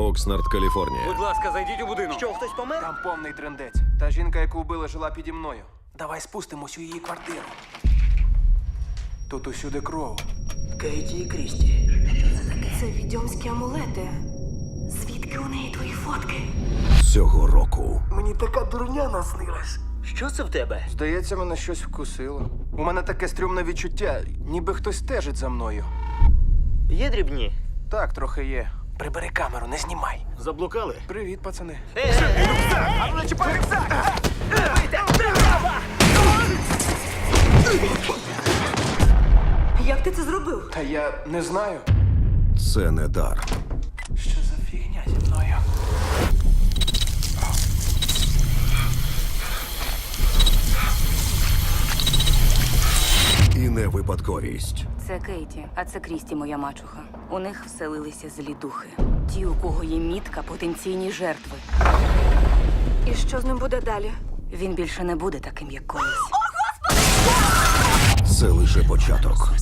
Окснард, Каліфорнія. Будь ласка, зайдіть у будинок. Що, хтось помер? Там повний трендець. Та жінка, яку вбили, жила піді мною. Давай спустимось у її квартиру. Тут усюди кров. Кейті і Крісті. Це відьомські амулети. Звідки у неї твої фотки? Цього року Мені така дурня наснилась. Що це в тебе? Здається, мене щось вкусило. У мене таке стрьомне відчуття, ніби хтось стежить за мною. Є дрібні? Так, трохи є. Прибери камеру, не знімай. Заблукали? Привіт, пацани. Як ти це зробив? Та я не знаю, це не дар. що за фігня зі мною. І не випадковість. Це Кейті, а це Крісті, моя мачуха. У них вселилися злі духи. Ті, у кого є мітка, потенційні жертви. І що з ним буде далі? Він більше не буде таким, як колись. Це лише початок.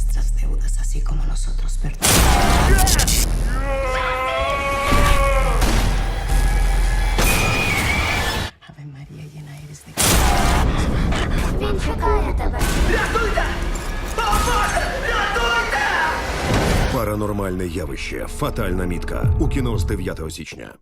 Паранормальне явище. Фатальна мітка. У кіно з 9 січня.